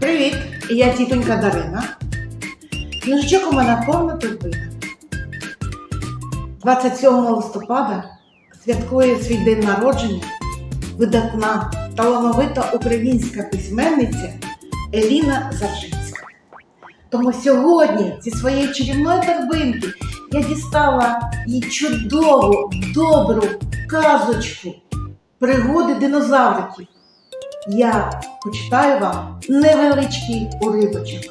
Привіт, я тітонька Дарина. Книжечок у мене повна турбина. 27 листопада святкує свій день народження видатна талановита українська письменниця Еліна Заржинська. Тому сьогодні зі своєї чарівної торбинки я дістала їй чудову, добру казочку пригоди динозавриків. Я почитаю вам невеличкий уривочок.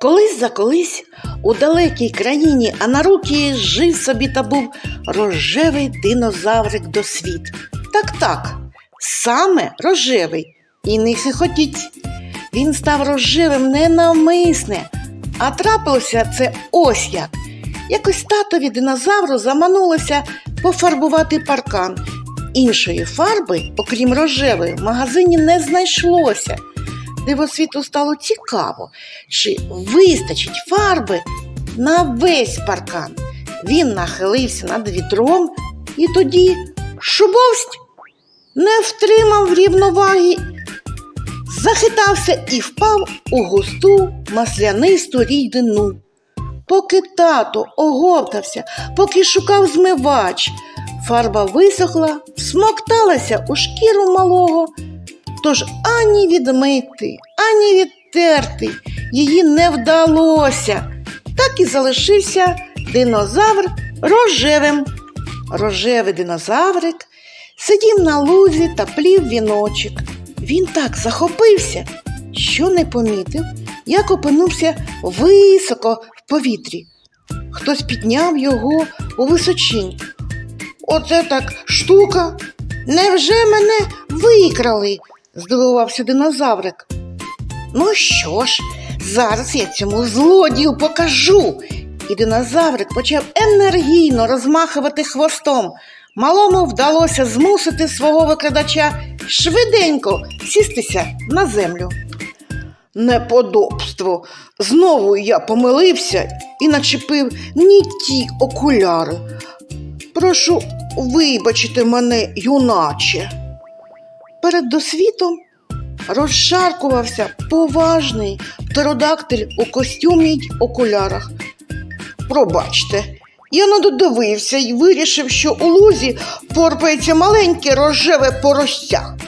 Колись за колись у далекій країні Анарукії жив собі та був рожевий динозаврик до світ. Так так, саме рожевий. І не хихотіть. Він став рожевим ненавмисне, а трапилося це ось як. Якось татові динозавру заманулося пофарбувати паркан. Іншої фарби, окрім рожевої, в магазині не знайшлося. Дивосвіту стало цікаво, чи вистачить фарби на весь паркан. Він нахилився над вітром і тоді шубовсть не втримав рівноваги, захитався і впав у густу маслянисту рідину. Поки тато оговтався, поки шукав змивач, фарба висохла, всмокталася у шкіру малого. Тож ані відмити, ані відтерти її не вдалося. Так і залишився динозавр рожевим. Рожевий динозаврик сидів на лузі та плів віночок. Він так захопився, що не помітив, як опинувся високо в повітрі. Хтось підняв його у височинь. Оце так штука. Невже мене викрали? здивувався динозаврик. Ну що ж, зараз я цьому злодію покажу. І динозаврик почав енергійно розмахувати хвостом. Малому вдалося змусити свого викрадача швиденько сістися на землю. Неподобство. Знову я помилився і начепив не ті окуляри. Прошу вибачити мене, юначе. Перед досвітом розшаркувався поважний птеродактиль у костюмі й окулярах. Пробачте, я додивився і вирішив, що у лузі порпається маленьке рожеве поросся,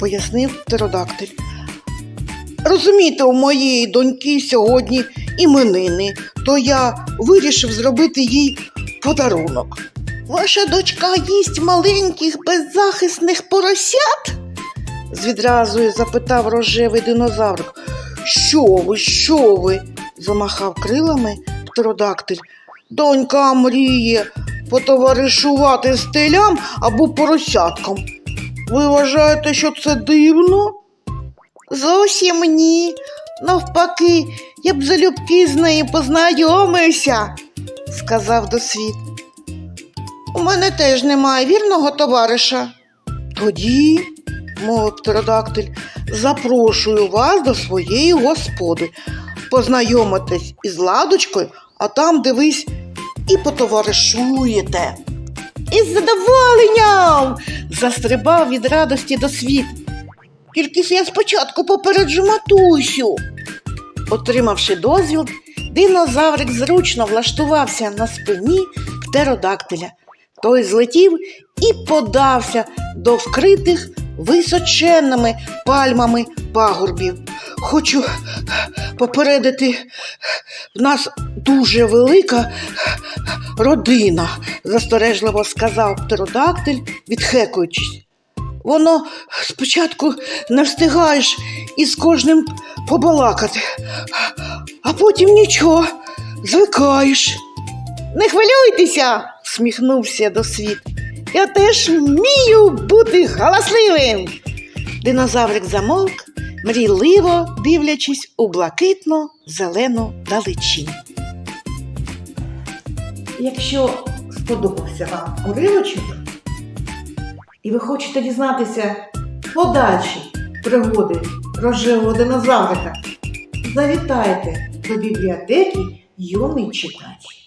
пояснив птеродактиль. Розумієте, у моєї доньки сьогодні іменини, то я вирішив зробити їй подарунок. Ваша дочка їсть маленьких беззахисних поросят? з відразою запитав рожевий динозаврик. Що ви, що ви? замахав крилами птеродактиль. Донька мріє потоваришувати з телям або поросятком. Ви вважаєте, що це дивно? Зовсім ні. Навпаки, я б залюбки з нею познайомився, сказав досвід. У мене теж немає вірного товариша. Тоді, мовив птеродактиль, запрошую вас до своєї господи. Познайомитесь із ладочкою, а там дивись і потоваришуєте. Із задоволенням. застрибав від радості до світ. Тільки ж я спочатку попереджу матусю. Отримавши дозвіл, динозаврик зручно влаштувався на спині птеродактиля. Той злетів і подався до вкритих височенними пальмами пагорбів. Хочу попередити, в нас дуже велика родина, застережливо сказав птеродактиль, відхекуючись. Воно спочатку не встигаєш із кожним побалакати, а потім нічого, звикаєш. Не хвилюйтеся, сміхнувся до світ. Я теж вмію бути галасливим. Динозаврик замовк, мрійливо дивлячись у блакитно зелену далечінь. Якщо сподобався вам уривочок, і ви хочете дізнатися подальші пригоди рожевого динозаврика, завітайте до бібліотеки юний читач.